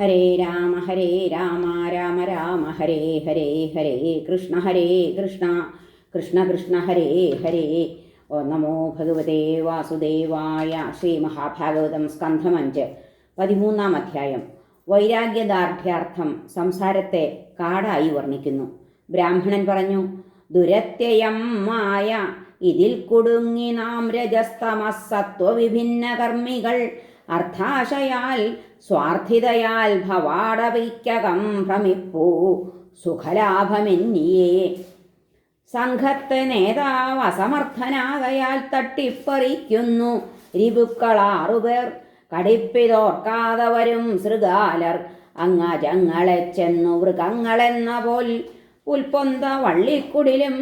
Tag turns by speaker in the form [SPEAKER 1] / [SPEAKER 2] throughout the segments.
[SPEAKER 1] ഹരേ രാമ ഹരേ രാമ രാമ രാമ ഹരേ ഹരേ ഹരേ കൃഷ്ണ ഹരേ കൃഷ്ണ കൃഷ്ണ കൃഷ്ണ ഹരേ ഹരേ. ഓ നമോ ഭഗവതേ വാസുദേവായ ശ്രീ മഹാഭാഗവതം സ്കന്ധമഞ്ച് പതിമൂന്നാം അധ്യായം. വൈരാഗ്യദാർഢ്യാർത്ഥം സംസാരത്തെ കാടായി വർണിക്കുന്നു. ബ്രാഹ്മണൻ പറഞ്ഞു ദുരത്യയം മായ ഇതിൽ കുടുങ്ങി നാം രജസ്തമസത്വവിഭിന്ന കർമ്മികൾ അർത്ഥാശയാൽ സ്വാർത്ഥിതയാൽ ഭവാടവൈക്യകം ഭ്രമിപ്പൂ സുഖലാഭമെന്നിയേ. സംഘത്തെ നേതാവ് അസമർത്ഥനാകയാൽ തട്ടിപ്പറിക്കുന്നു രിപുക്കളാറുപേർ കടിപ്പിതോർക്കാതെ വരും ശൃഗാലർ അങ്ങജങ്ങളെ ചെന്നു മൃഗങ്ങളെന്ന പോൽ ഉൽപ്പൊന്ത വള്ളിക്കുടിലും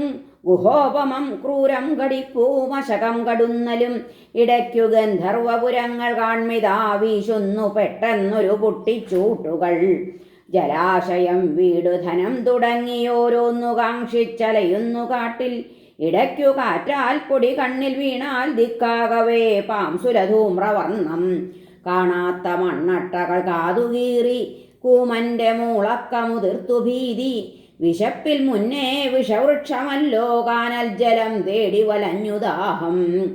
[SPEAKER 1] ഗുഹോപമം ക്രൂരം കടിപ്പൂ മശകം കടുന്നലും. ഇടയ്ക്കു ഗന്ധർവപുരങ്ങൾ കാൺമിതാ വീശുന്നു പെട്ടെന്നൊരു പൊട്ടിച്ചൂട്ടുകൾ. ജലാശയം വീടുധനം തുടങ്ങിയോരോന്നു കാക്ഷിച്ചലയുന്നു കാട്ടിൽ. ഇടയ്ക്കു കാറ്റാൽ പൊടി കണ്ണിൽ വീണാൽ ദിക്കാകവേ പാംസുരധൂമ്രവർണം. കാണാത്ത മണ്ണട്ടകൾ കാതുകീറി. കൂമന്റെ മൂളക്കമുതിർത്തു ഭീതി. വിശപ്പിൽ മുന്നേ വിഷവൃക്ഷമല്ലോ കാനൽ ജലം തേടി വലഞ്ഞു ദാഹം.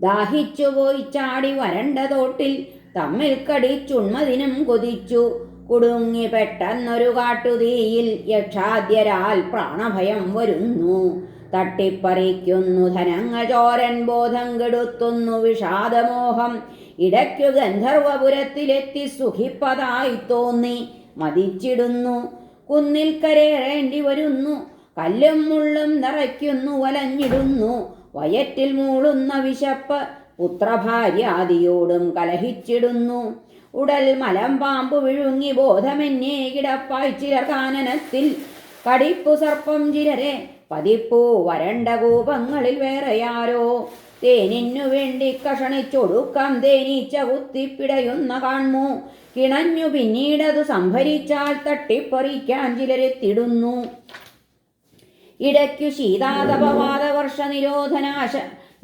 [SPEAKER 1] ദാഹിച്ചുപോയി ചാടി വരണ്ട തോട്ടിൽ തമ്മിൽ കടിച്ചുണ്മതിനും കൊതിച്ചു. കുടുങ്ങി പെട്ടെന്നൊരു കാട്ടുതീയിൽ യക്ഷാദ്യരാൽ പ്രാണഭയം വരുന്നു. തട്ടിപ്പറിക്കുന്നു ധനങ്ങൾ ചോരൻ ബോധം കെടുത്തുന്നു വിഷാദമോഹം. ഇടയ്ക്കു ഗന്ധർവപുരത്തിലെത്തി സുഖിപ്പതായി തോന്നി. മതിച്ചിടുന്നു കുന്നിൽ കരയേണ്ടി വരുന്നു. കല്ലും മുള്ളും നിറയ്ക്കുന്നു വലഞ്ഞിടുന്നു. വയറ്റിൽ മൂളുന്ന വിശപ്പ് പുത്രഭാര്യാദിയോടും കലഹിച്ചിടുന്നു. ഉടൽ മലം പാമ്പ് വിഴുങ്ങി ബോധമെന്നേ ചില കാനനത്തിൽ. കടിപ്പു സർപ്പം ചിലരെ പതിപ്പൂ വരണ്ട കൂപങ്ങളിൽ വേറെയാരോ? തേനിനു വേണ്ടി കഷണിച്ചൊടുക്കം തേനീച്ച കുത്തിപ്പിടയുന്ന കാൺമു. കിണഞ്ഞു പിന്നീടതു സംഭരിച്ചാൽ തട്ടിപ്പറിക്കാൻ ചിലരെത്തിടുന്നു ഇടയ്ക്കു ശീതാതപവാദവർഷ നിരോധനാശ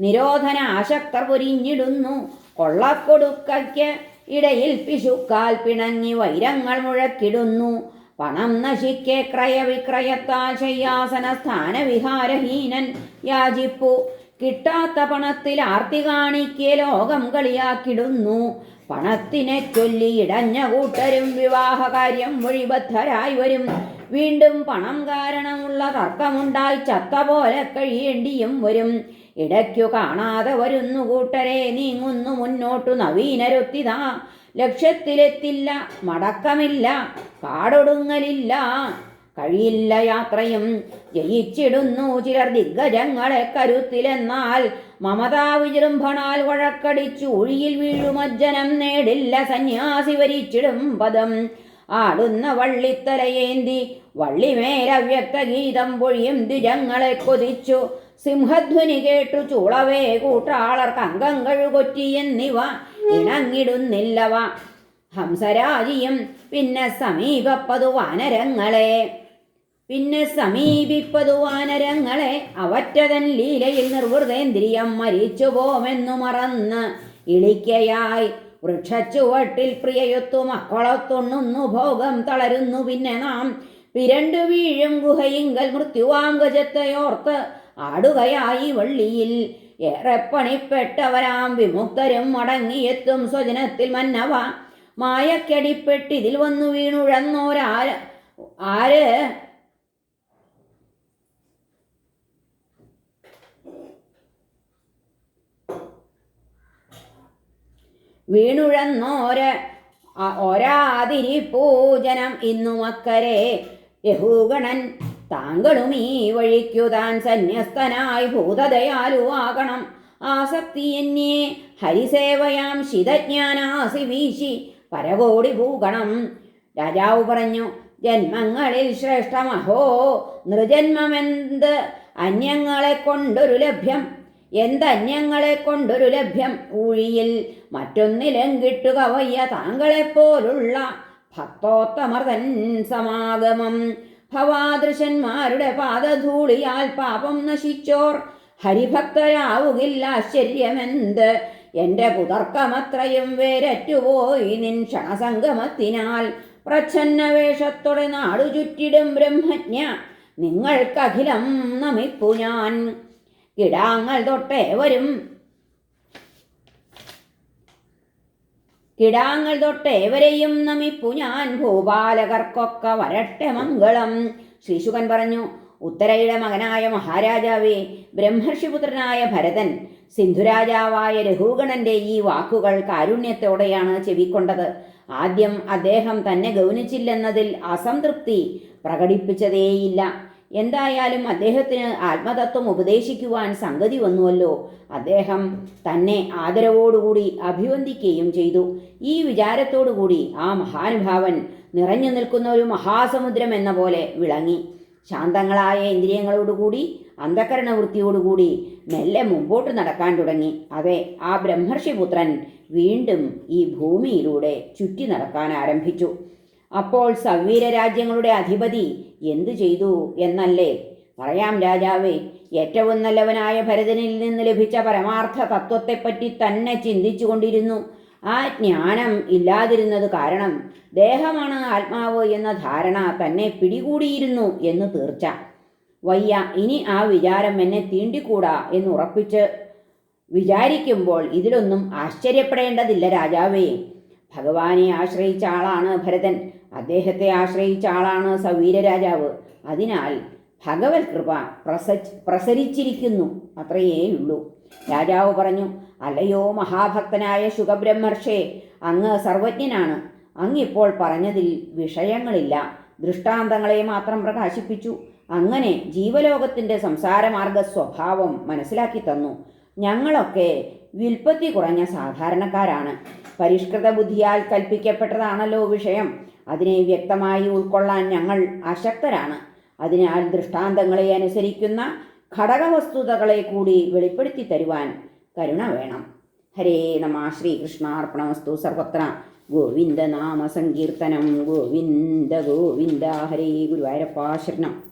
[SPEAKER 1] നിരോധനാശക്തർ പൊരിഞ്ഞിടുന്നു. കൊള്ളക്കൊടുക്കയ്ക്ക് ഇടയിൽ പിശുക്കാൽ പിണങ്ങി വൈരങ്ങൾ മുഴക്കിടുന്നു. പണം നശിക്കെ ക്രയവിക്രയത്താൽ ശയ്യാസന സ്ഥാനവിഹാരഹീനൻ യാചിപ്പു. കിട്ടാത്ത പണത്തിൽ ആർത്തി കാണിക്കെ ലോകം കളിയാക്കിടുന്നു. പണത്തിനെ ചൊല്ലി ഇടഞ്ഞ കൂട്ടരും വിവാഹകാര്യം വഴിബദ്ധരായി വരും. വീണ്ടും പണം കാരണമുള്ള തർക്കമുണ്ടായി ചത്ത പോലെ കഴിയേണ്ടിയും വരും. ഇടയ്ക്കു കാണാതെ വരുന്നു കൂട്ടരെ നീങ്ങുന്നു മുന്നോട്ടു നവീനരൊത്തിതാ. ലക്ഷ്യത്തിലെത്തില്ല മടക്കമില്ല കാടൊടുങ്ങലില്ല. കഴിയില്ല യാത്രയും. ജയിച്ചിടുന്നു ചിലർ ദിഗ്ഗജങ്ങളെ കരുത്തിലെന്നാൽ മമതാ വിജൃംഭണാൽ വഴക്കടിച്ചു ഒഴിയിൽ വീഴുമജ്ജനം നേടില്ല സന്യാസി വരിച്ചിടും പദം. ആടുന്ന വള്ളിത്തലയേന്തി വള്ളിമേലവ്യക്ത ഗീതം പൊഴിയും ദ്വിജങ്ങളെ കൊതിച്ചു. സിംഹധ്വനി കേട്ടു ചൂളവേ കൂട്ടാളർക്ക് കങ്കങ്ങൾ കഴുകൊറ്റി എന്നിവ ഇണങ്ങിടുന്നില്ലവ. ഹംസരാജിയും പിന്നെ സമീപപ്പതു വാനരങ്ങളെ പിന്നെ സമീപിപ്പതു വാനരങ്ങളെ അവറ്റതൻ ലീലയിൽ നിർവൃതേന്ദ്രിയം മരിച്ചു പോമെന്നു മറന്ന് ഇളിക്കയായി. വൃക്ഷച്ചുവട്ടിൽ പ്രിയയൊത്തു മക്കളൊത്തൊണ്ണുന്നു ഭോഗം തളരുന്നു. പിന്നെ നാം പിരണ്ടു വീഴും ഗുഹയിങ്കൽ മൃത്യുവാങ്കജത്തെയോർത്ത് ആടുകയായി വള്ളിയിൽ. ഏറെ പണിപ്പെട്ടവരാം വിമുക്തരും മടങ്ങിയെത്തും സ്വജനത്തിൽ മന്നവ. മായക്കടിപ്പെട്ടിതിൽ വന്നു വീണുഴന്നോരാര് ആര് വീണുഴന്നോര് ഒരാതിരി പൂജനം ഇന്നു മക്കരെ. യഹൂഗണൻ താങ്കളും ഈ വഴിക്കു താൻ സന്യസ്തനായി ഭൂതദയാലുവാകണം. ആസക്തി എന്നെ ഹരിസേവയാം ശിതജ്ഞാനാസി വീശി പരകോടി ഭൂഗണം. രാജാവ് പറഞ്ഞു ജന്മങ്ങളിൽ ശ്രേഷ്ഠമഹോ നൃജന്മമെന്ത് അന്യങ്ങളെ കൊണ്ടൊരു ലഭ്യം? എന്തന്യങ്ങളെ കൊണ്ടൊരു ലഭ്യം ഊഴിയിൽ മറ്റൊന്നിലും കിട്ടുക വയ്യ താങ്കളെപ്പോലുള്ള ഭക്തോത്തമർതൻ സമാഗമം. ഭവാദൃശന്മാരുടെ പാദധൂളിയാൽ പാപം നശിച്ചോർ. ഹരിഭക്തരാവുകില്ല ആശ്ചര്യമെന്ത്? എന്റെ പുതർക്കമത്രയും വേരറ്റുപോയി നിൻ ക്ഷണസംഗമത്തിനാൽ. പ്രച്ഛന്ന വേഷത്തോടെ നാടു ചുറ്റിടും ബ്രഹ്മജ്ഞ. നിങ്ങൾക്കഖിലം നമിപ്പു ഞാൻ. കിടാങ്ങൾ തൊട്ടേ വരും. കിടാങ്ങൾ തൊട്ടേവരെയും നമിപ്പു ഞാൻ ഭൂപാലകർക്കൊക്കെ വരട്ടെ മംഗളം. ശ്രീശുകൻ പറഞ്ഞു ഉത്തരയുടെ മകനായ മഹാരാജാവേ ബ്രഹ്മർഷിപുത്രനായ ഭരതൻ സിന്ധുരാജാവായ രഘുഗണന്റെ ഈ വാക്കുകൾ കാരുണ്യത്തോടെയാണ് ചെവിക്കൊണ്ടത്. ആദ്യം അദ്ദേഹം തന്നെ ഗൗനിച്ചില്ലെന്നതിൽ അസംതൃപ്തി പ്രകടിപ്പിച്ചതേയില്ല. എന്തായാലും അദ്ദേഹത്തിന് ആത്മതത്വം ഉപദേശിക്കുവാൻ സംഗതി വന്നുവല്ലോ. അദ്ദേഹം തന്നെ ആദരവോടുകൂടി അഭിവന്ദിക്കുകയും ചെയ്തു. ഈ വിചാരത്തോടുകൂടി ആ മഹാനുഭാവൻ നിറഞ്ഞു നിൽക്കുന്ന ഒരു മഹാസമുദ്രം എന്ന പോലെ വിളങ്ങി. ശാന്തങ്ങളായ ഇന്ദ്രിയങ്ങളോടുകൂടി അന്ധകരണവൃത്തിയോടുകൂടി മെല്ലെ മുമ്പോട്ട് നടക്കാൻ തുടങ്ങി. അതെ ആ ബ്രഹ്മർഷിപുത്രൻ വീണ്ടും ഈ ഭൂമിയിലൂടെ ചുറ്റി നടക്കാൻ ആരംഭിച്ചു. അപ്പോൾ സവീര രാജ്യങ്ങളുടെ അധിപതി എന്തു ചെയ്തു എന്നല്ലേ? പറയാം രാജാവേ ഏറ്റവും നല്ലവനായ ഭരതനിൽ നിന്ന് ലഭിച്ച പരമാർത്ഥ തത്വത്തെപ്പറ്റി തന്നെ ചിന്തിച്ചു കൊണ്ടിരുന്നു ആ ജ്ഞാനം ഇല്ലാതിരുന്നത് കാരണം ദേഹമാണ് ആത്മാവ് എന്ന ധാരണ തന്നെ പിടികൂടിയിരുന്നു എന്ന് തീർച്ച. വയ്യ ഇനി ആ വിചാരം എന്നെ തീണ്ടിക്കൂടാ എന്ന് ഉറപ്പിച്ച് വിചാരിക്കുമ്പോൾ ഇതിലൊന്നും ആശ്ചര്യപ്പെടേണ്ടതില്ല രാജാവേ. ഭഗവാനെ ആശ്രയിച്ച ആളാണ് ഭരതൻ. അദ്ദേഹത്തെ ആശ്രയിച്ച ആളാണ് സവീരരാജാവ്. അതിനാൽ ഭഗവത് കൃപ പ്രസ പ്രസരിച്ചിരിക്കുന്നു. അത്രയേയുള്ളൂ രാജാവ് പറഞ്ഞു അലയോ മഹാഭക്തനായ ശുഖബ്രഹ്മർഷേ അങ്ങ് സർവജ്ഞനാണ്. അങ്ങിപ്പോൾ പറഞ്ഞതിൽ വിഷയങ്ങളില്ല. ദൃഷ്ടാന്തങ്ങളെ മാത്രം പ്രകാശിപ്പിച്ചു. അങ്ങനെ ജീവലോകത്തിന്റെ സംസാരമാർഗ സ്വഭാവം മനസ്സിലാക്കി തന്നു. ഞങ്ങളൊക്കെ വിൽപ്പത്തി കുറഞ്ഞ സാധാരണക്കാരാണ്. പരിഷ്കൃത ബുദ്ധിയാൽ കൽപ്പിക്കപ്പെട്ടതാണല്ലോ വിഷയം. അതിനെ വ്യക്തമായി ഉൾക്കൊള്ളാൻ ഞങ്ങൾ അശക്തരാണ്. അതിനാൽ ദൃഷ്ടാന്തങ്ങളെ അനുസരിക്കുന്ന ഘടകവസ്തുതകളെ കൂടി വെളിപ്പെടുത്തി തരുവാൻ കരുണ വേണം. ഹരേ നമ ശ്രീകൃഷ്ണാർപ്പണമസ്തു സർവത്ര. ഗോവിന്ദ നാമ സങ്കീർത്തനം. ഗോവിന്ദ ഗോവിന്ദ. ഹരേ ഗുരുവായൂരപ്പാ ശരണം.